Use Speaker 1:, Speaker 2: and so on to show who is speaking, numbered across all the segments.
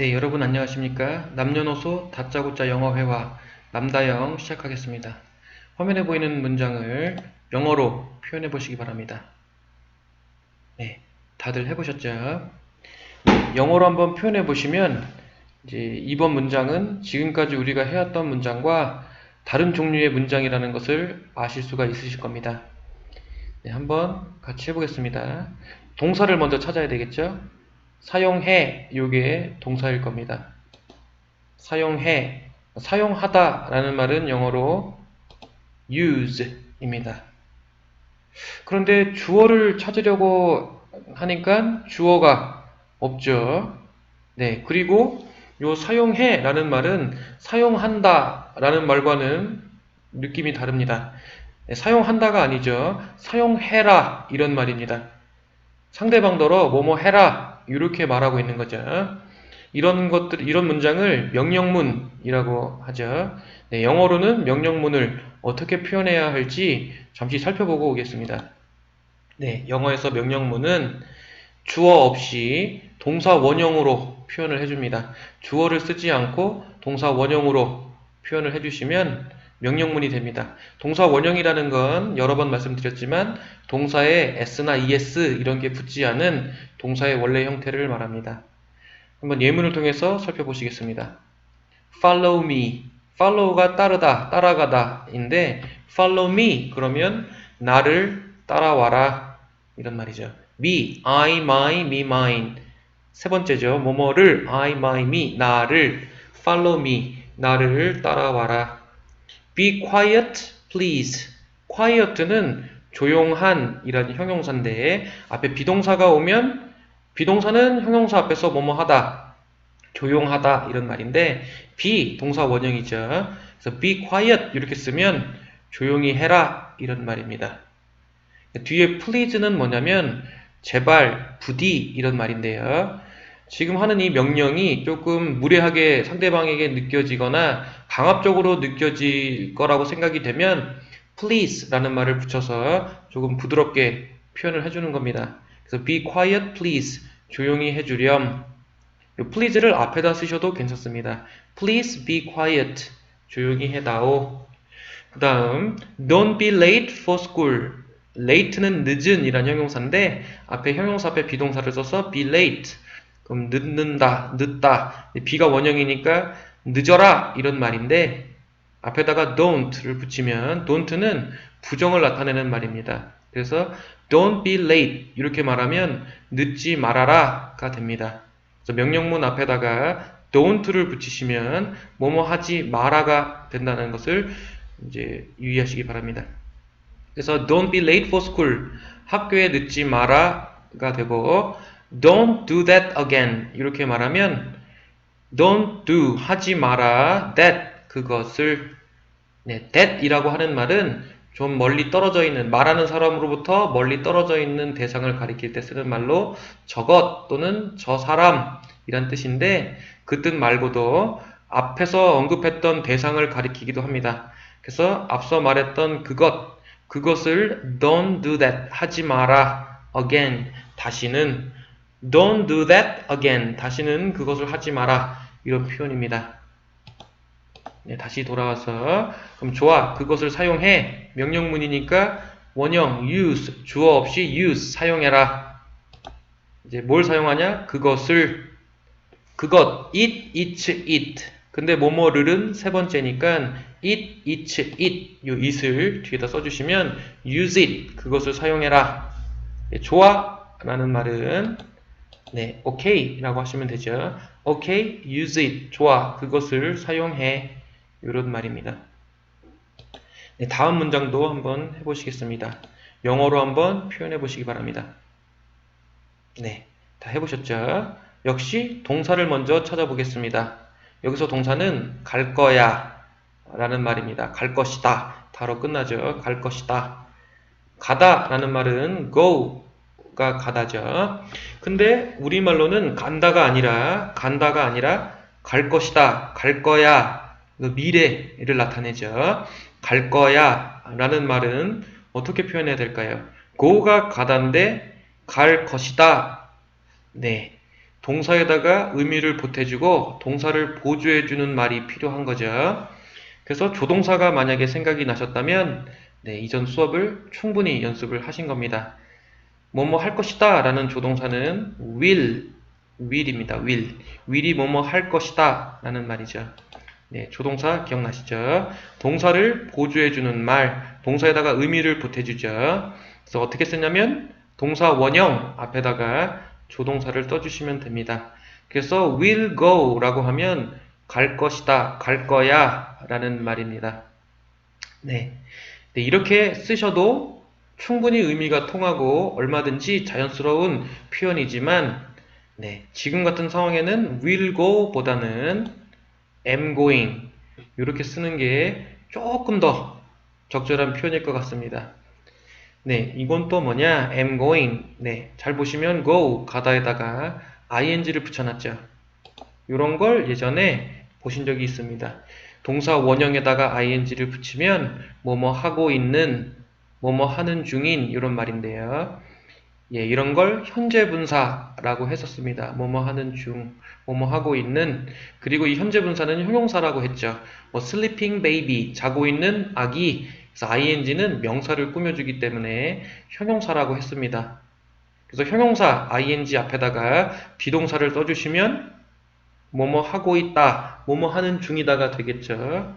Speaker 1: 네, 여러분 안녕하십니까? 남녀노소 다짜고짜 영어 회화 남다영 시작하겠습니다. 화면에 보이는 문장을 영어로 표현해 보시기 바랍니다. 네, 다들 해보셨죠? 네, 영어로 한번 표현해 보시면 이제 이번 문장은 지금까지 우리가 해왔던 문장과 다른 종류의 문장이라는 것을 아실 수가 있으실 겁니다. 네, 한번 같이 해보겠습니다. 동사를 먼저 찾아야 되겠죠? 사용해 요게 동사일 겁니다. 사용해 사용하다 라는 말은 영어로 use입니다. 그런데 주어를 찾으려고 하니까 주어가 없죠. 네, 그리고 요 사용해 라는 말은 사용한다 라는 말과는 느낌이 다릅니다. 네, 사용한다가 아니죠. 사용해라 이런 말입니다. 상대방더러 뭐뭐 해라 이렇게 말하고 있는 거죠. 이런 것들, 이런 문장을 명령문이라고 하죠. 네, 영어로는 명령문을 어떻게 표현해야 할지 잠시 살펴보고 오겠습니다. 네, 영어에서 명령문은 주어 없이 동사 원형으로 표현을 해줍니다. 주어를 쓰지 않고 동사 원형으로 표현을 해주시면 명령문이 됩니다. 동사 원형이라는 건 여러 번 말씀드렸지만 동사에 s나 es 이런 게 붙지 않은 동사의 원래 형태를 말합니다. 한번 예문을 통해서 살펴보시겠습니다. follow me. follow가 따르다, 따라가다인데 follow me 그러면 나를 따라와라 이런 말이죠. me, I, my, me, mine. 세 번째죠. 뭐뭐를 I, my, me 나를 follow me 나를 따라와라. Be quiet, please. quiet는 조용한 이라는 형용사인데 앞에 비동사가 오면 비동사는 형용사 앞에서 뭐뭐 하다, 조용하다 이런 말인데 be 동사 원형이죠. 그래서 be quiet 이렇게 쓰면 조용히 해라 이런 말입니다. 뒤에 please는 뭐냐면 제발, 부디 이런 말인데요. 지금 하는 이 명령이 조금 무례하게 상대방에게 느껴지거나 강압적으로 느껴질 거라고 생각이 되면 please 라는 말을 붙여서 조금 부드럽게 표현을 해주는 겁니다. 그래서 be quiet please. 조용히 해주렴. please를 앞에다 쓰셔도 괜찮습니다. please be quiet. 조용히 해다오. 그 다음 don't be late for school. late는 늦은 이란 형용사인데 앞에 형용사 앞에 비동사를 써서 be late 그럼 늦는다, 늦다. 비가 원형이니까 늦어라 이런 말인데 앞에다가 don't,를 붙이면 don't,는 부정을 나타내는 말입니다. 그래서 don't be late 이렇게 말하면 늦지 말아라가 됩니다. 그래서 명령문 앞에다가 don't,를 붙이시면 뭐뭐 하지 마라가 된다는 것을 이제 유의하시기 바랍니다. 그래서 don't be late for school 학교에 늦지 마라가 되고 Don't do that again. 이렇게 말하면 don't do 하지 마라 that 그것을 네, that이라고 하는 말은 좀 멀리 떨어져 있는 말하는 사람으로부터 멀리 떨어져 있는 대상을 가리킬 때 쓰는 말로 저것 또는 저 사람 이란 뜻인데 그 뜻 말고도 앞에서 언급했던 대상을 가리키기도 합니다. 그래서 앞서 말했던 그것 그것을 don't do that 하지 마라 again 다시는 Don't do that again. 다시는 그것을 하지 마라. 이런 표현입니다. 네, 다시 돌아와서 그럼 좋아. 그것을 사용해. 명령문이니까 원형 use 주어 없이 use 사용해라. 이제 뭘 사용하냐? 그것을 그것 it, it, it. 근데 뭐뭐를은 세 번째니까 it, it, it 요 it을 뒤에다 써 주시면 use it 그것을 사용해라. 네, 좋아 라는 말은 네, 오케이 라고 하시면 되죠. 오케이, use it. 좋아. 그것을 사용해. 이런 말입니다. 네, 다음 문장도 한번 해보시겠습니다. 영어로 한번 표현해 보시기 바랍니다. 네, 다 해보셨죠? 역시 동사를 먼저 찾아보겠습니다. 여기서 동사는 갈 거야 라는 말입니다. 갈 것이다. 다로 끝나죠. 갈 것이다. 가다 라는 말은 go 가 가다죠. 근데 우리말로는 간다가 아니라 간다가 아니라 갈 것이다, 갈 거야 그 미래를 나타내죠. 갈 거야 라는 말은 어떻게 표현해야 될까요? go가 가다인데 갈 것이다. 네. 동사에다가 의미를 보태주고 동사를 보조해주는 말이 필요한 거죠. 그래서 조동사가 만약에 생각이 나셨다면 네, 이전 수업을 충분히 연습을 하신 겁니다. 뭐뭐 할 것이다 라는 조동사는 will, will입니다. will. will이 뭐뭐 할 것이다 라는 말이죠. 네, 조동사 기억나시죠? 동사를 보조해주는 말, 동사에다가 의미를 보태주죠. 그래서 어떻게 쓰냐면 동사 원형 앞에다가 조동사를 떠주시면 됩니다. 그래서 will go 라고 하면 갈 것이다, 갈 거야 라는 말입니다. 네. 네, 이렇게 쓰셔도 충분히 의미가 통하고 얼마든지 자연스러운 표현이지만 네, 지금 같은 상황에는 will go 보다는 am going 이렇게 쓰는 게 조금 더 적절한 표현일 것 같습니다. 네, 이건 또 뭐냐? am going. 네, 잘 보시면 go 가다에다가 ing를 붙여놨죠. 이런 걸 예전에 보신 적이 있습니다. 동사 원형에다가 ing를 붙이면 뭐뭐 하고 있는, 뭐뭐 하는 중인 이런 말인데요. 예, 이런 걸 현재 분사라고 했었습니다. 뭐뭐 하는 중, 뭐뭐 하고 있는, 그리고 이 현재 분사는 형용사라고 했죠. 뭐 sleeping baby, 자고 있는 아기, 그래서 ing는 명사를 꾸며주기 때문에 형용사라고 했습니다. 그래서 형용사 ing 앞에다가 비동사를 써주시면 뭐뭐 하고 있다, 뭐뭐 하는 중이다가 되겠죠.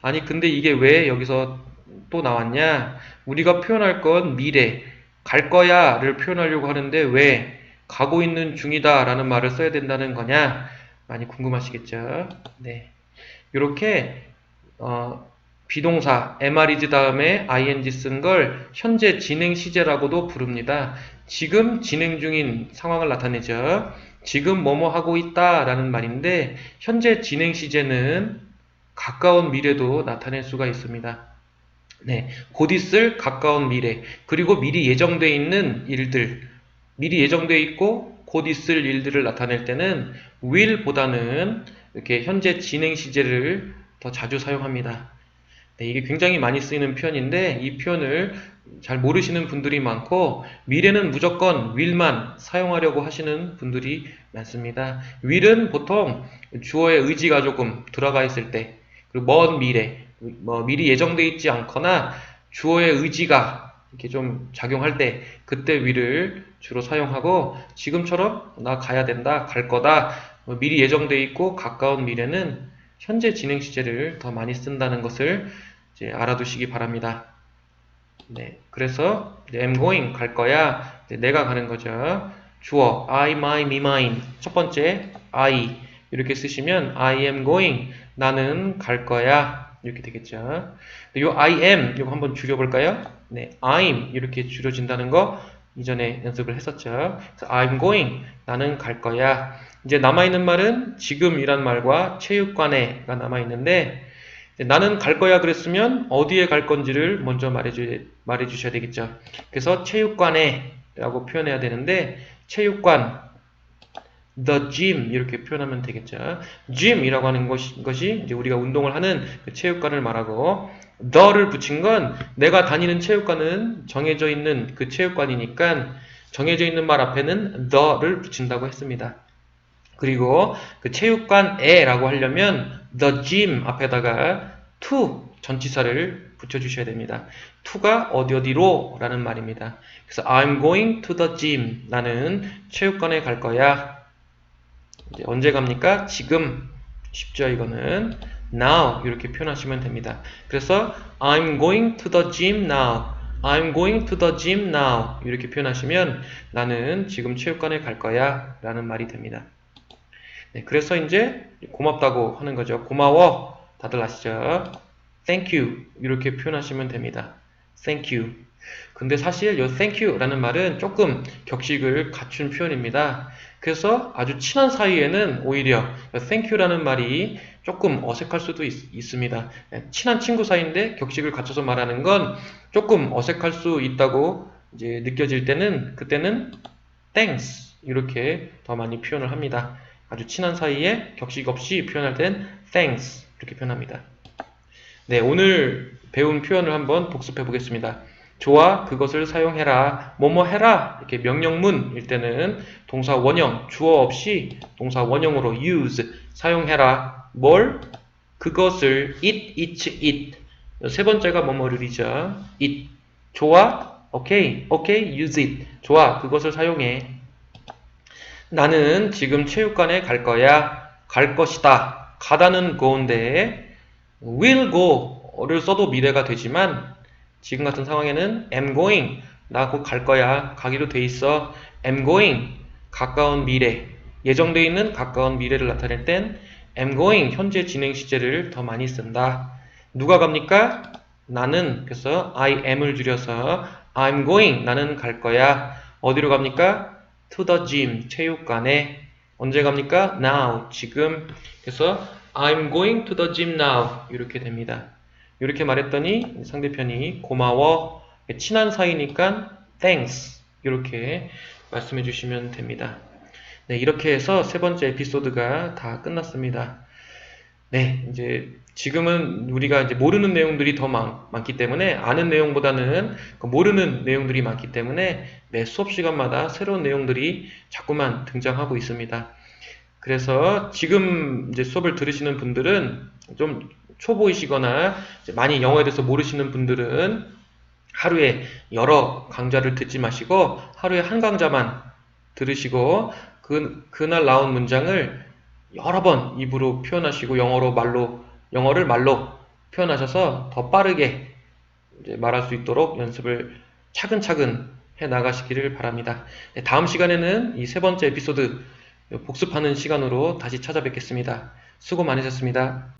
Speaker 1: 아니 근데 이게 왜 여기서 또 나왔냐? 우리가 표현할 건 미래, 갈 거야 를 표현하려고 하는데 왜 가고 있는 중이다 라는 말을 써야 된다는 거냐? 많이 궁금하시겠죠? 네. 이렇게 어, 비동사 mris 다음에 ing 쓴 걸 현재 진행 시제라고도 부릅니다. 지금 진행 중인 상황을 나타내죠. 지금 뭐뭐 하고 있다 라는 말인데 현재 진행 시제는 가까운 미래도 나타낼 수가 있습니다. 네, 곧 있을 가까운 미래 그리고 미리 예정되어 있는 일들 미리 예정되어 있고 곧 있을 일들을 나타낼 때는 will보다는 이렇게 현재 진행 시제를 더 자주 사용합니다. 네, 이게 굉장히 많이 쓰이는 표현인데 이 표현을 잘 모르시는 분들이 많고 will에는 무조건 will만 사용하려고 하시는 분들이 많습니다. will은 보통 주어의 의지가 조금 들어가 있을 때 그리고 먼 미래 뭐 미리 예정되어 있지 않거나 주어의 의지가 이렇게 좀 작용할 때 그때 will을 주로 사용하고 지금처럼 나 가야 된다 갈 거다 뭐 미리 예정되어 있고 가까운 미래는 현재 진행 시제를 더 많이 쓴다는 것을 이제 알아두시기 바랍니다. 네, 그래서 I'm going 갈 거야. 내가 가는 거죠. 주어 I, my, me, mine. 첫 번째 I 이렇게 쓰시면 I am going 나는 갈 거야 이렇게 되겠죠. 이 I am 이거 한번 줄여볼까요? 네, I'm 이렇게 줄여진다는 거 이전에 연습을 했었죠. I'm going 나는 갈 거야. 이제 남아있는 말은 지금이란 말과 체육관에가 남아있는데 나는 갈 거야 그랬으면 어디에 갈 건지를 먼저 말해주, 말해주셔야 되겠죠. 그래서 체육관에 라고 표현해야 되는데 체육관 the gym 이렇게 표현하면 되겠죠. gym이라고 하는 것이, 것이 이제 우리가 운동을 하는 그 체육관을 말하고 the를 붙인 건 내가 다니는 체육관은 정해져 있는 그 체육관이니까 정해져 있는 말 앞에는 the를 붙인다고 했습니다. 그리고 그 체육관에라고 하려면 the gym 앞에다가 to 전치사를 붙여주셔야 됩니다. to가 어디 어디로 라는 말입니다. 그래서 I'm going to the gym. 나는 체육관에 갈 거야. 언제 갑니까? 지금. 쉽죠, 이거는. now 이렇게 표현하시면 됩니다. 그래서 I'm going to the gym now. I'm going to the gym now. 이렇게 표현하시면 나는 지금 체육관에 갈 거야 라는 말이 됩니다. 네, 그래서 이제 고맙다고 하는 거죠. 고마워. 다들 아시죠? Thank you. 이렇게 표현하시면 됩니다. Thank you. 근데 사실 이 thank you라는 말은 조금 격식을 갖춘 표현입니다. 그래서 아주 친한 사이에는 오히려 thank you라는 말이 조금 어색할 수도 있, 습니다 친한 친구 사이인데 격식을 갖춰서 말하는 건 조금 어색할 수 있다고 이제 느껴질 때는 그때는 thanks 이렇게 더 많이 표현을 합니다. 아주 친한 사이에 격식 없이 표현할 땐 thanks 이렇게 표현합니다. 네, 오늘 배운 표현을 한번 복습해 보겠습니다. 좋아, 그것을 사용해라. 뭐뭐 해라. 이렇게 명령문일 때는 동사 원형, 주어 없이 동사 원형으로 use, 사용해라. 뭘? 그것을 it, it, it. 세 번째가 뭐뭐를이죠. it. 좋아? 오케이. 오케이. use it. 좋아. 그것을 사용해. 나는 지금 체육관에 갈 거야. 갈 것이다. 가다는 go인데 will go를 써도 미래가 되지만 지금 같은 상황에는 am going 나 곧 갈 거야. 가기로 돼 있어. am going 가까운 미래 예정돼 있는 가까운 미래를 나타낼 땐 am going 현재 진행 시제를 더 많이 쓴다. 누가 갑니까? 나는 그래서 I am을 줄여서 I'm going 나는 갈 거야. 어디로 갑니까? To the gym 체육관에 언제 갑니까? Now 지금 그래서 I'm going to the gym now 이렇게 됩니다. 이렇게 말했더니 상대편이 고마워 친한 사이니까 thanks 이렇게 말씀해 주시면 됩니다. 네, 이렇게 해서 세 번째 에피소드가 다 끝났습니다. 네, 이제 지금은 우리가 이제 모르는 내용들이 더 많, 많기 때문에 아는 내용보다는 그 모르는 내용들이 많기 때문에 매 수업 시간마다 새로운 내용들이 자꾸만 등장하고 있습니다. 그래서 지금 이제 수업을 들으시는 분들은 좀 초보이시거나 많이 영어에 대해서 모르시는 분들은 하루에 여러 강좌를 듣지 마시고 하루에 한 강좌만 들으시고 그, 그날 나온 문장을 여러 번 입으로 표현하시고 영어로 말로 영어를 말로 표현하셔서 더 빠르게 말할 수 있도록 연습을 차근차근 해 나가시기를 바랍니다. 네, 다음 시간에는 이 세 번째 에피소드 복습하는 시간으로 다시 찾아뵙겠습니다. 수고 많으셨습니다.